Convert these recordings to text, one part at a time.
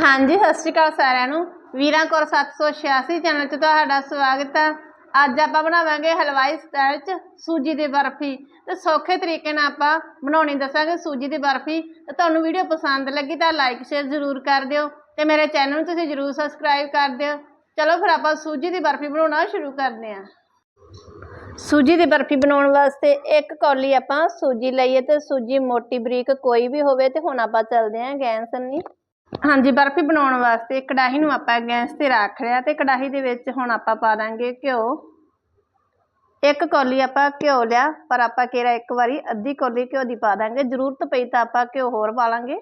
ਹਾਂਜੀ, ਸਤਿ ਸ਼੍ਰੀ ਅਕਾਲ ਸਾਰਿਆਂ ਨੂੰ। ਵੀਰਾਂ ਕੌਰ 786 ਚੈਨਲ 'ਚ ਤੁਹਾਡਾ ਸਵਾਗਤ ਹੈ ਅੱਜ ਆਪਾਂ ਬਣਾਵਾਂਗੇ ਹਲਵਾਈ ਸਟਾਈਲ 'ਚ ਸੂਜੀ ਦੀ ਬਰਫੀ। ਤੇ ਸੌਖੇ ਤਰੀਕੇ ਨਾਲ ਆਪਾਂ ਬਣਾਉਣੀ ਦੱਸਾਂਗੇ ਸੂਜੀ ਦੀ ਬਰਫੀ। ਤੇ ਤੁਹਾਨੂੰ ਵੀਡੀਓ ਪਸੰਦ ਲੱਗੀ ਤਾਂ ਲਾਈਕ ਸ਼ੇਅਰ ਜ਼ਰੂਰ ਕਰ ਦਿਓ। ਤੇ ਮੇਰੇ ਚੈਨਲ ਨੂੰ ਤੁਸੀਂ ਜ਼ਰੂਰ ਸਬਸਕ੍ਰਾਈਬ ਕਰ ਦਿਓ। ਚਲੋ ਫਿਰ ਆਪਾਂ ਸੂਜੀ ਦੀ ਬਰਫੀ ਬਣਾਉਣਾ ਸ਼ੁਰੂ ਕਰਦੇ ਹਾਂ। ਸੂਜੀ ਦੀ ਬਰਫੀ ਬਣਾਉਣ ਵਾਸਤੇ ਇੱਕ ਕੌਲੀ ਆਪਾਂ ਸੂਜੀ ਲਈਏ ਤੇ ਸੂਜੀ ਮੋਟੀ ਬਰੀਕ ਕੋਈ ਵੀ ਹੋਵੇ ਤੇ ਹੁਣ ਆਪਾਂ ਚੱਲਦੇ ਹਾਂ ਗੈਸ ਨਹੀਂ ਹਾਂਜੀ, ਬਰਫੀ ਬਣਾਉਣ ਵਾਸਤੇ ਕੜਾਹੀ ਨੂੰ ਆਪਾਂ ਗੈਸ ਤੇ ਰੱਖ ਲਿਆ ਤੇ ਕੜਾਹੀ ਦੇ ਵਿੱਚ ਹੁਣ ਆਪਾਂ ਪਾ ਦਾਂਗੇ ਘਿਓ। ਇੱਕ ਕੌਲੀ ਆਪਾਂ ਘਿਓ ਲਿਆ, ਪਰ ਆਪਾਂ ਕਿਹੜਾ ਇੱਕ ਵਾਰੀ ਅੱਧੀ ਕੌਲੀ ਘਿਓ ਦੀ ਪਾ ਦਾਂਗੇ। ਜ਼ਰੂਰਤ ਪਈ ਤਾਂ ਆਪਾਂ ਘਿਓ ਹੋਰ ਪਾ ਲਾਂਗੇ।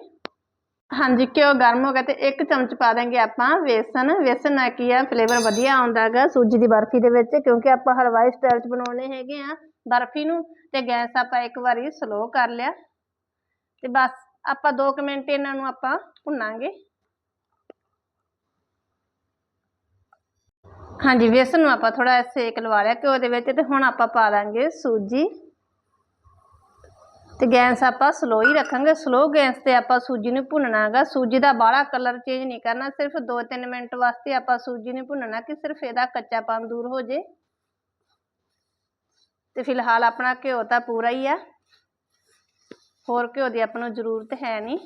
ਹਾਂਜੀ, ਘਿਓ ਗਰਮ ਹੋ ਗਿਆ ਤੇ ਇੱਕ ਚਮਚ ਪਾ ਦਾਂਗੇ ਆਪਾਂ ਵੇਸਣ। ਵੇਸਣ ਨਾਲ ਕੀ ਆ ਫਲੇਵਰ ਵਧੀਆ ਆਉਂਦਾ ਹੈਗਾ ਸੂਜੀ ਦੀ ਬਰਫੀ ਦੇ ਵਿੱਚ, ਕਿਉਂਕਿ ਆਪਾਂ ਹਲਵਾਈ ਸਟਾਈਲ 'ਚ ਬਣਾਉਣੇ ਹੈਗੇ ਆ ਬਰਫੀ ਨੂੰ। ਤੇ ਗੈਸ ਆਪਾਂ ਇੱਕ ਵਾਰੀ ਸਲੋ ਕਰ ਲਿਆ। ਤੇ ਬਸ ਆਪਾਂ 2 ਮਿੰਟ ਇਹਨਾਂ ਨੂੰ ਆਪਾਂ ਭੁੰਨਾਂਗੇ। ਹਾਂਜੀ ਵੇਸਣ ਨੂੰ ਆਪਾਂ ਥੋੜਾ ਸੇਕ ਲਵਾ ਲਿਆ ਘਿਓ ਦੇ ਵਿੱਚ ਤੇ ਹੁਣ ਆਪਾਂ ਪਾ ਦਾਂਗੇ ਸੂਜੀ। ਤੇ ਗੈਸ ਆਪਾਂ ਸਲੋ ਹੀ ਰੱਖਾਂਗੇ ਸਲੋ ਗੈਸ ਤੇ ਆਪਾਂ ਸੂਜੀ ਨੂੰ ਭੁੰਨਣਾ ਹੈਗਾ ਸੂਜੀ ਦਾ ਬਾਹਲਾ ਕਲਰ ਚੇਂਜ ਨਹੀਂ ਕਰਨਾ, ਸਿਰਫ 2-3 ਮਿੰਟ ਵਾਸਤੇ ਆਪਾਂ ਸੂਜੀ ਨੂੰ ਭੁੰਨਣਾ ਕਿ ਸਿਰਫ ਇਹਦਾ ਕੱਚਾਪਨ ਦੂਰ ਹੋ ਜੇ। ਤੇ ਫਿਲਹਾਲ ਆਪਣਾ ਘਿਓ ਤਾਂ ਪੂਰਾ ਹੀ ਆ। ਹੋਰ ਘਿਓ ਦੀ ਆਪਾਂ ਨੂੰ ਜ਼ਰੂਰਤ ਹੈ ਨਹੀਂ।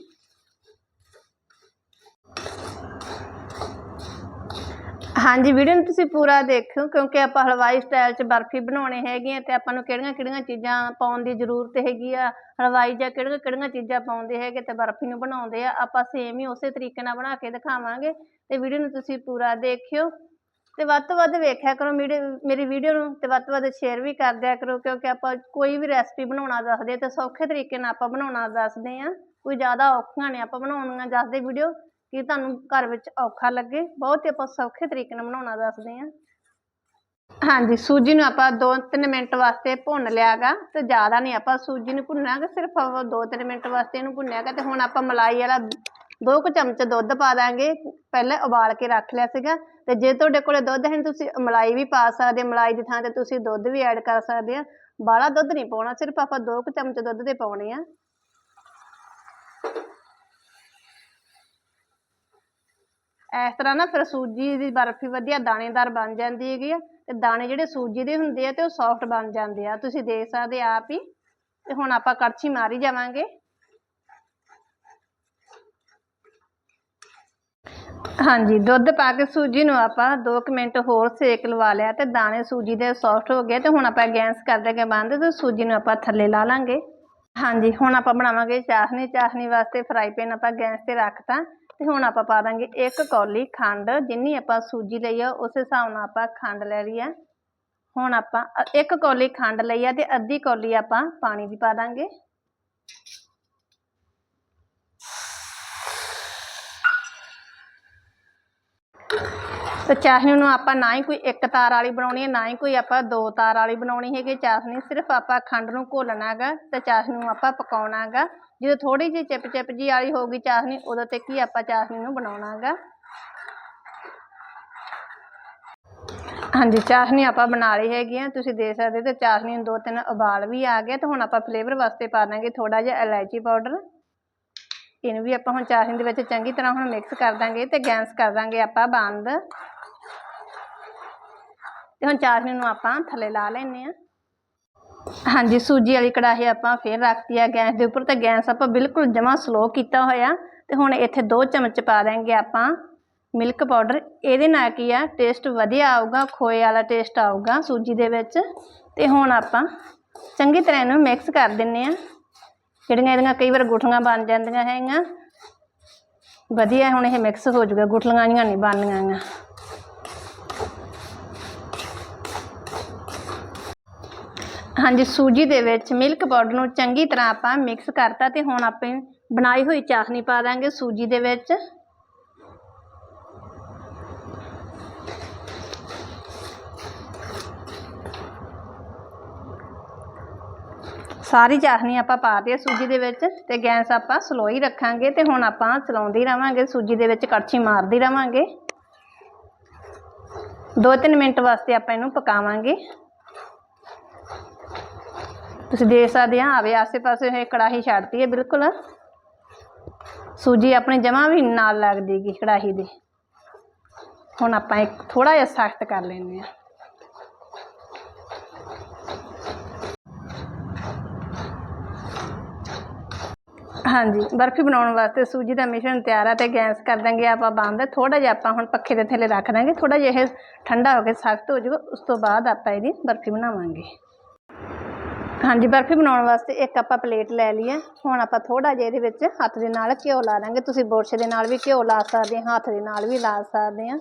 ਹਾਂਜੀ, ਵੀਡੀਓ ਨੂੰ ਤੁਸੀਂ ਪੂਰਾ ਦੇਖਿਓ, ਕਿਉਂਕਿ ਆਪਾਂ ਹਲਵਾਈ ਸਟਾਈਲ 'ਚ ਬਰਫੀ ਬਣਾਉਣੇ ਹੈਗੇ ਆ ਤੇ ਆਪਾਂ ਨੂੰ ਕਿਹੜੀਆਂ ਕਿਹੜੀਆਂ ਚੀਜ਼ਾਂ ਪਾਉਣ ਦੀ ਜ਼ਰੂਰਤ ਹੈਗੀ ਆ। ਹਲਵਾਈ ਜਾਂ ਕਿਹੜੀਆਂ ਕਿਹੜੀਆਂ ਚੀਜ਼ਾਂ ਪਾਉਂਦੇ ਹੈਗੇ ਤੇ ਬਰਫੀ ਨੂੰ ਬਣਾਉਂਦੇ ਆ। ਆਪਾਂ ਸੇਮ ਹੀ ਉਸੇ ਤਰੀਕੇ ਨਾਲ ਬਣਾ ਕੇ ਦਿਖਾਵਾਂਗੇ ਤੇ ਵੀਡੀਓ ਨੂੰ ਤੁਸੀਂ ਪੂਰਾ ਦੇਖਿਓ। ਤੇ ਵੱਧ ਤੋਂ ਵੱਧ ਵੇਖਿਆ ਕਰੋ ਮੇਰੀ ਮੇਰੀ ਵੀਡੀਓ ਨੂੰ ਤੇ ਵੱਧ ਤੋਂ ਵੱਧ ਸ਼ੇਅਰ ਵੀ ਕਰ ਦਿਆ ਕਰੋ, ਕਿਉਂਕਿ ਆਪਾਂ ਕੋਈ ਵੀ ਰੈਸਪੀ ਬਣਾਉਣਾ ਦੱਸਦੇ ਤੇ ਸੌਖੇ ਤਰੀਕੇ ਨਾਲ ਆਪਾਂ ਬਣਾਉਣਾ ਦੱਸਦੇ ਆ। ਕੋਈ ਜ਼ਿਆਦਾ ਔਖੀਆਂ ਨੇ ਆਪਾਂ ਬਣਾਉਣੀਆਂ ਦੱਸਦੇ ਵੀਡੀਓ, ਕਿ ਤੁਹਾਨੂੰ ਘਰ ਵਿੱਚ ਔਖਾ ਲੱਗੇ, ਬਹੁਤ ਹੀ ਆਪਾਂ ਸੌਖੇ ਤਰੀਕੇ ਨਾਲ ਬਣਾਉਣਾ ਦੱਸਦੇ ਆ। ਹਾਂਜੀ, ਸੂਜੀ ਨੂੰ ਆਪਾਂ 2-3 ਮਿੰਟ ਵਾਸਤੇ ਭੁੰਨ ਲਿਆਗਾ ਤੇ ਜ਼ਿਆਦਾ ਨਹੀਂ ਆਪਾਂ ਸੂਜੀ ਨੂੰ ਭੁੰਨਾਂਗੇ, ਸਿਰਫ 2-3 ਮਿੰਟ ਵਾਸਤੇ ਇਹਨੂੰ ਭੁੰਨਿਆਗਾ ਤੇ ਹੁਣ ਆਪਾਂ ਮਲਾਈ ਵਾਲਾ ਦੋ ਕੁ ਚਮਚ ਦੁੱਧ ਪਾ ਦਾਂਗੇ, ਪਹਿਲਾਂ ਉਬਾਲ ਕੇ ਰੱਖ ਲਿਆ ਸੀਗਾ ਤੇ ਜੇ ਤੁਹਾਡੇ ਕੋਲੇ ਦੁੱਧ ਹੈ ਤੁਸੀਂ ਮਲਾਈ ਵੀ ਪਾ ਸਕਦੇ ਮਲਾਈ ਦੀ ਥਾਂ ਤੇ ਤੁਸੀਂ ਦੁੱਧ ਵੀ ਐਡ ਕਰ ਸਕਦੇ ਆ ਬਾਹਲਾ ਦੁੱਧ ਨਹੀਂ ਪਾਉਣਾ, ਸਿਰਫ ਆਪਾਂ ਦੋ ਕੁ ਚਮਚ ਦੁੱਧ ਦੇ ਪਾਉਣੇ ਆ। ਇਸ ਤਰ੍ਹਾਂ ਨਾ ਫਿਰ ਸੂਜੀ ਦੀ ਬਰਫੀ ਵਧੀਆ ਦਾਣੇਦਾਰ ਬਣ ਜਾਂਦੀ ਹੈਗੀ ਆ। ਤੇ ਦਾਣੇ ਜਿਹੜੇ ਸੂਜੀ ਦੇ ਹੁੰਦੇ ਆ ਤੇ ਉਹ ਸੌਫਟ ਬਣ ਜਾਂਦੇ ਆ। ਤੁਸੀਂ ਦੇਖ ਸਕਦੇ ਆਪ ਹੀ। ਤੇ ਹੁਣ ਆਪਾਂ ਕੜਛੀ ਮਾਰੀ ਜਾਵਾਂਗੇ। ਹਾਂਜੀ, ਦੁੱਧ ਪਾ ਕੇ ਸੂਜੀ ਨੂੰ ਆਪਾਂ 2 ਮਿੰਟ ਹੋਰ ਸੇਕ ਲਵਾ ਲਿਆ ਤੇ ਦਾਣੇ ਸੂਜੀ ਦੇ ਸੌਫਟ ਹੋ ਗਏ ਤੇ ਹੁਣ ਆਪਾਂ ਗੈਸ ਕਰ ਦੇਗੇ ਬੰਦ ਤੇ ਸੂਜੀ ਨੂੰ ਆਪਾਂ ਥੱਲੇ ਲਾ ਲਾਂਗੇ। ਹਾਂਜੀ, ਹੁਣ ਆਪਾਂ ਬਣਾਵਾਂਗੇ ਚਾਹਨੀ ਚਾਹਨੀ ਵਾਸਤੇ ਫਰਾਈ ਪੈਨ ਆਪਾਂ ਗੈਸ ਤੇ ਰੱਖਤਾ। ਤੇ ਹੁਣ ਆਪਾਂ ਪਾ ਦਾਂਗੇ ਇੱਕ ਕੌਲੀ ਖੰਡ, ਜਿੰਨੀ ਆਪਾਂ ਸੂਜੀ ਲਈ ਆ, ਉਸ ਹਿਸਾਬ ਨਾਲ ਆਪਾਂ ਖੰਡ ਲੈ ਲਈ ਆ। ਹੁਣ ਆਪਾਂ ਇੱਕ ਕੌਲੀ ਖੰਡ ਲਈ ਆ ਤੇ ਅੱਧੀ ਕੌਲੀ ਆਪਾਂ ਪਾਣੀ ਦੀ ਪਾ ਦਾਂਗੇ। ਤੇ ਚਾਸ਼ਨੀ ਨੂੰ ਆਪਾਂ ਨਾ ਹੀ ਕੋਈ ਇੱਕ ਤਾਰ ਵਾਲੀ ਬਣਾਉਣੀ ਹੈ, ਨਾ ਹੀ ਕੋਈ ਆਪਾਂ ਦੋ ਤਾਰ ਵਾਲੀ ਬਣਾਉਣੀ ਹੈਗੀ ਚਾਸ਼ਨੀ ਸਿਰਫ ਆਪਾਂ ਖੰਡ ਨੂੰ ਘੋਲਣਾ ਹੈਗਾ ਤੇ ਚਾਸ਼ਨੀ ਨੂੰ ਆਪਾਂ ਪਕਾਉਣਾ ਹੈਗਾ। ਜਦੋਂ ਥੋੜੀ ਜਿਹੀ ਚਿਪ ਚਿਪ ਜੀ ਵਾਲੀ ਹੋਊਗੀ ਚਾਸ਼ਨੀ ਉਦੋਂ ਤੱਕ ਹੀ ਆਪਾਂ ਚਾਸ਼ਨੀ ਨੂੰ ਬਣਾਉਣਾ ਹੈਗਾ। ਹਾਂਜੀ, ਚਾਸ਼ਨੀ ਆਪਾਂ ਬਣਾ ਲਈ ਹੈਗੀ ਆ ਤੁਸੀਂ ਦੇਖ ਸਕਦੇ ਤੇ ਚਾਸ਼ਨੀ ਨੂੰ ਦੋ ਤਿੰਨ ਉਬਾਲ ਵੀ ਆ ਗਏ ਤੇ ਹੁਣ ਆਪਾਂ ਫਲੇਵਰ ਵਾਸਤੇ ਪਾ ਦਾਂਗੇ ਥੋੜਾ ਜਿਹਾ ਇਲਾਇਚੀ ਪਾਊਡਰ ਇਹਨੂੰ ਵੀ ਆਪਾਂ ਹੁਣ ਚਾਸ਼ਨੀ ਦੇ ਵਿੱਚ ਚੰਗੀ ਤਰ੍ਹਾਂ ਹੁਣ ਮਿਕਸ ਕਰ ਦਾਂਗੇ ਤੇ ਗੈਸ ਕਰ ਦਾਂਗੇ ਆਪਾਂ ਬੰਦ। ਤੇ ਹੁਣ ਚਾਸ਼ਨੀ ਨੂੰ ਆਪਾਂ ਥੱਲੇ ਲਾ ਲੈਨੇ ਆ ਹਾਂਜੀ, ਸੂਜੀ ਵਾਲੀ ਕੜਾਹੀ ਆਪਾਂ ਫੇਰ ਰੱਖਤੀ ਆ ਗੈਸ ਦੇ ਉੱਪਰ ਤੇ ਗੈਸ ਆਪਾਂ ਬਿਲਕੁਲ ਜਮਾ ਸਲੋ ਕੀਤਾ ਹੋਇਆ। ਤੇ ਹੁਣ ਇੱਥੇ 2 ਚਮਚ ਪਾ ਦਾਂਗੇ ਆਪਾਂ ਮਿਲਕ ਪਾਊਡਰ ਇਹਦੇ ਨਾਲ ਕੀ ਆ ਟੇਸਟ ਵਧੀਆ ਆਊਗਾ, ਖੋਏ ਵਾਲਾ ਟੇਸਟ ਆਊਗਾ ਸੂਜੀ ਦੇ ਵਿੱਚ। ਤੇ ਹੁਣ ਆਪਾਂ ਚੰਗੀ ਤਰ੍ਹਾਂ ਇਹਨੂੰ ਮਿਕਸ ਕਰ ਦਿੰਨੇ ਆ ਜਿਹੜੀਆਂ ਇਹਦੀਆਂ ਕਈ ਵਾਰ ਗੁਠਲੀਆਂ ਬਣ ਜਾਂਦੀਆਂ ਹੈਗੀਆਂ। ਵਧੀਆ ਹੁਣ ਇਹ ਮਿਕਸ ਹੋ ਜੂਗਾ ਗੁਠਲੀਆਂ ਜੀਆਂ ਨਹੀਂ ਬਣਨੀਆਂ ਹੈਗੀਆਂ। ਹਾਂਜੀ, ਸੂਜੀ ਦੇ ਵਿੱਚ ਮਿਲਕ ਪਾਊਡਰ ਨੂੰ ਚੰਗੀ ਤਰ੍ਹਾਂ ਆਪਾਂ ਮਿਕਸ ਕਰਤਾ ਤੇ ਹੁਣ ਆਪਾਂ ਬਣਾਈ ਹੋਈ ਚਾਸ਼ਨੀ ਪਾ ਦਾਂਗੇ ਸੂਜੀ ਦੇ ਵਿੱਚ। ਸਾਰੀ ਚਾਸ਼ਨੀ ਆਪਾਂ ਪਾ ਦਿਆ ਸੂਜੀ ਦੇ ਵਿੱਚ ਤੇ ਗੈਸ ਆਪਾਂ ਸਲੋ ਹੀ ਰੱਖਾਂਗੇ ਤੇ ਹੁਣ ਆਪਾਂ ਚਲਾਉਂਦੇ ਰਵਾਂਗੇ, ਸੂਜੀ ਦੇ ਵਿੱਚ ਕੜਛੀ ਮਾਰਦੇ ਰਵਾਂਗੇ। 2-3 ਮਿੰਟ ਵਾਸਤੇ ਆਪਾਂ ਇਹਨੂੰ ਪਕਾਵਾਂਗੇ। ਤੁਸੀਂ ਦੇਖ ਸਕਦੇ ਆ, ਆਵੇ ਆਸੇ ਪਾਸੇ ਇਹ ਕੜਾਹੀ ਛੱਡਤੀ ਹੈ ਬਿਲਕੁਲ। ਸੂਜੀ ਆਪਣੀ ਜਮਾਂ ਵੀ ਨਾਲ ਲੱਗਦੀ ਕੜਾਹੀ ਦੇ। ਹੁਣ ਆਪਾਂ ਇੱਕ ਥੋੜਾ ਜਿਹਾ ਸਖਤ ਕਰ ਲੈਂਦੇ ਆ। ਹਾਂਜੀ, ਬਰਫੀ ਬਣਾਉਣ ਵਾਸਤੇ ਸੂਜੀ ਦਾ ਮਿਸ਼ਰਣ ਤਿਆਰ ਆ ਤੇ ਗੈਸ ਕਰ ਦਾਂਗੇ ਆਪਾਂ ਬੰਦ ਥੋੜਾ ਜਿਹਾ ਆਪਾਂ ਹੁਣ ਪੱਖੇ ਦੇ ਥੱਲੇ ਰੱਖ ਦਾਂਗੇ। ਥੋੜਾ ਜਿਹਾ ਇਹ ਠੰਡਾ ਹੋ ਕੇ ਸਖਤ ਹੋ ਜਾਊਗਾ, ਉਸ ਤੋਂ ਬਾਅਦ ਆਪਾਂ ਇਹਦੀ ਬਰਫੀ ਬਣਾਵਾਂਗੇ। ਹਾਂਜੀ, ਬਰਫੀ ਬਣਾਉਣ ਵਾਸਤੇ ਇੱਕ ਆਪਾਂ ਪਲੇਟ ਲੈ ਲਈ ਹੈ ਹੁਣ ਆਪਾਂ ਥੋੜਾ ਜਿਹਾ ਇਹਦੇ ਵਿੱਚ ਹੱਥ ਦੇ ਨਾਲ ਘਿਓ ਲਾ ਦਾਂਗੇ। ਤੁਸੀਂ ਬੁਰਸ਼ ਦੇ ਨਾਲ ਵੀ ਘਿਓ ਲਾ ਸਕਦੇ ਹਾਂ ਹੱਥ ਦੇ ਨਾਲ ਵੀ ਲਾ ਸਕਦੇ ਹਾਂ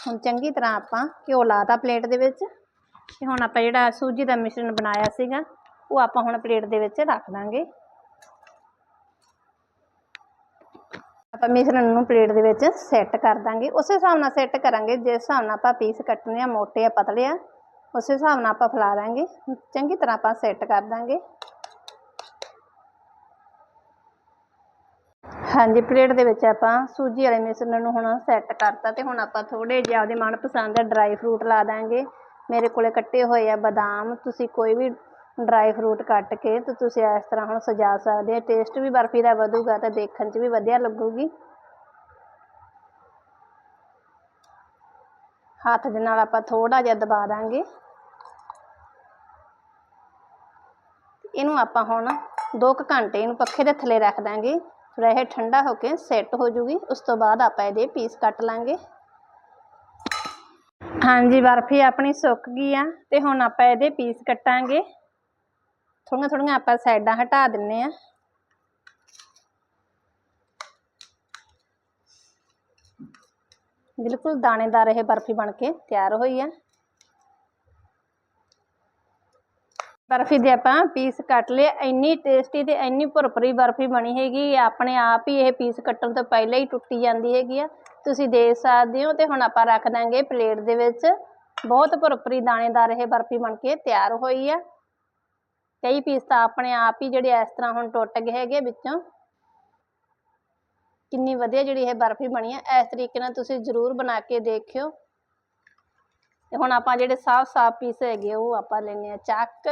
ਹੁਣ ਚੰਗੀ ਤਰ੍ਹਾਂ ਆਪਾਂ ਘਿਓ ਲਾਤਾ ਪਲੇਟ ਦੇ ਵਿੱਚ। ਤੇ ਹੁਣ ਆਪਾਂ ਜਿਹੜਾ ਸੂਜੀ ਦਾ ਮਿਸ਼ਰਣ ਬਣਾਇਆ ਸੀਗਾ, ਉਹ ਆਪਾਂ ਹੁਣ ਪਲੇਟ ਦੇ ਵਿੱਚ ਰੱਖ ਦਾਂਗੇ। ਆਪਾਂ ਮਿਸ਼ਰਣ ਨੂੰ ਪਲੇਟ ਦੇ ਵਿੱਚ ਸੈੱਟ ਕਰ ਦਾਂਗੇ। ਉਸੇ ਹਿਸਾਬ ਨਾਲ ਸੈੱਟ ਕਰਾਂਗੇ, ਜਿਸ ਹਿਸਾਬ ਨਾਲ ਆਪਾਂ ਪੀਸ ਕੱਟਣੇ ਆ, ਮੋਟੇ ਆ, ਪਤਲੇ ਆ, ਉਸੇ ਹਿਸਾਬ ਨਾਲ ਆਪਾਂ ਫੈਲਾ ਦਾਂਗੇ। ਚੰਗੀ ਤਰ੍ਹਾਂ ਆਪਾਂ ਸੈੱਟ ਕਰ ਦਾਂਗੇ। ਹਾਂਜੀ, ਪਲੇਟ ਦੇ ਵਿੱਚ ਆਪਾਂ ਸੂਜੀ ਵਾਲੇ ਮਿਸ਼ਰਣ ਨੂੰ ਹੁਣ ਸੈੱਟ ਕਰਤਾ ਤੇ ਹੁਣ ਆਪਾਂ ਥੋੜੇ ਜਿਹਾ ਉਹਦੇ ਮਨਪਸੰਦ ਡਰਾਈ ਫਰੂਟ ਲਾ ਦਾਂਗੇ। ਮੇਰੇ ਕੋਲੇ ਕੱਟੇ ਹੋਏ ਆ ਬਦਾਮ, ਤੁਸੀਂ ਕੋਈ ਵੀ ਡਰਾਈ ਫਰੂਟ ਕੱਟ ਕੇ ਤੇ ਤੁਸੀਂ ਇਸ ਤਰ੍ਹਾਂ ਹੁਣ ਸਜਾ ਸਕਦੇ ਆ। ਟੇਸਟ ਵੀ ਬਰਫੀ ਦਾ ਵਧੂਗਾ ਤੇ ਦੇਖਣ 'ਚ ਵੀ ਵਧੀਆ ਲੱਗੂਗੀ। ਹੱਥ ਦੇ ਨਾਲ ਆਪਾਂ ਥੋੜਾ ਜਿਹਾ ਦਬਾ ਦਾਂਗੇ। ਇਹਨੂੰ ਆਪਾਂ ਹੁਣ 2 ਘੰਟੇ ਇਹਨੂੰ ਪੱਖੇ ਦੇ ਥੱਲੇ ਰੱਖ ਦਾਂਗੇ। ਥੋੜਾ ਇਹ ਠੰਡਾ ਹੋ ਕੇ ਸੈੱਟ ਹੋ ਜੂਗੀ। ਉਸ ਤੋਂ ਬਾਅਦ ਆਪਾਂ ਇਹਦੇ ਪੀਸ ਕੱਟ ਲਾਂਗੇ। ਹਾਂਜੀ, ਬਰਫੀ ਆਪਣੀ ਸੁੱਕ ਗਈ ਆ ਤੇ ਹੁਣ ਆਪਾਂ ਇਹਦੇ ਪੀਸ ਕੱਟਾਂਗੇ। ਥੋੜੀਆਂ ਥੋੜੀਆਂ ਆਪਾਂ ਸਾਈਡਾਂ ਹਟਾ ਦਿੰਨੇ ਆ। ਬਿਲਕੁਲ ਦਾਣੇਦਾਰ ਇਹ ਬਰਫੀ ਬਣ ਕੇ ਤਿਆਰ ਹੋਈ ਆ। ਬਰਫੀ ਦੇ ਆਪਾਂ ਪੀਸ ਕੱਟ ਲਏ, ਇੰਨੀ ਟੇਸਟੀ ਤੇ ਇੰਨੀ ਭੁਰਪਰੀ ਬਰਫੀ ਬਣੀ ਹੈਗੀ ਆਪਣੇ ਆਪ ਹੀ ਇਹ ਪੀਸ ਕੱਟਣ ਤੋਂ ਪਹਿਲਾਂ ਹੀ ਟੁੱਟੀ ਜਾਂਦੀ ਹੈਗੀ ਆ। ਤੁਸੀਂ ਦੇਖ ਸਕਦੇ ਹੋ ਤੇ ਹੁਣ ਆਪਾਂ ਰੱਖ ਦਾਂਗੇ ਪਲੇਟ ਦੇ ਵਿੱਚ। ਬਹੁਤ ਭੁਰਪਰੀ ਦਾਣੇਦਾਰ ਇਹ ਬਰਫੀ ਬਣ ਕੇ ਤਿਆਰ ਹੋਈ ਆ। ਕਈ ਪੀਸ ਤਾਂ ਆਪਣੇ ਆਪ ਹੀ ਜਿਹੜੇ ਇਸ ਤਰ੍ਹਾਂ ਹੁਣ ਟੁੱਟ ਗਏ ਹੈਗੇ ਵਿੱਚੋਂ। ਕਿੰਨੀ ਵਧੀਆ ਜਿਹੜੀ ਇਹ ਬਰਫੀ ਬਣੀ ਆ, ਇਸ ਤਰੀਕੇ ਨਾਲ ਤੁਸੀਂ ਜ਼ਰੂਰ ਬਣਾ ਕੇ ਦੇਖਿਓ। ਤੇ ਹੁਣ ਆਪਾਂ ਜਿਹੜੇ ਸਾਫ਼ ਸਾਫ਼ ਪੀਸ ਹੈਗੇ ਉਹ ਆਪਾਂ ਲੈਣੇ ਆ ਚੱਕ।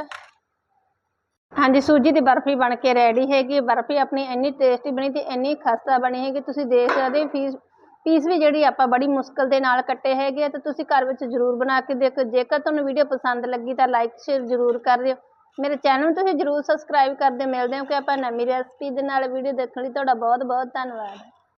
ਹਾਂਜੀ, ਸੂਜੀ ਦੀ ਬਰਫੀ ਬਣ ਕੇ ਰੈਡੀ ਹੈਗੀ, ਬਰਫੀ ਆਪਣੀ ਇੰਨੀ ਟੇਸਟੀ ਬਣੀ ਤੇ ਇੰਨੀ ਖਸਤਾ ਬਣੀ ਹੈਗੀ, ਤੁਸੀਂ ਦੇਖ ਸਕਦੇ ਹੋ ਫੀਸ ਪੀਸ ਵੀ ਜਿਹੜੀ ਆਪਾਂ ਬੜੀ ਮੁਸ਼ਕਲ ਦੇ ਨਾਲ ਕੱਟੇ ਹੈਗੇ ਆ ਤੇ ਤੁਸੀਂ ਘਰ ਵਿੱਚ ਜ਼ਰੂਰ ਬਣਾ ਕੇ ਦੇਖੋ, ਜੇਕਰ ਤੁਹਾਨੂੰ ਵੀਡੀਓ ਪਸੰਦ ਲੱਗੀ ਤਾਂ ਲਾਈਕ ਸ਼ੇਅਰ ਜ਼ਰੂਰ ਕਰ ਦਿਓ। ਮੇਰੇ ਚੈਨਲ ਨੂੰ ਤੁਸੀਂ ਜ਼ਰੂਰ ਸਬਸਕ੍ਰਾਈਬ ਕਰਦੇ ਮਿਲਦੇ ਹਾਂ ਕਿ ਆਪਾਂ ਨਵੀਂ ਰੈਸਪੀ ਦੇ ਨਾਲ ਵੀਡੀਓ ਦੇਖਣ ਲਈ। ਤੁਹਾਡਾ ਬਹੁਤ ਬਹੁਤ ਧੰਨਵਾਦ।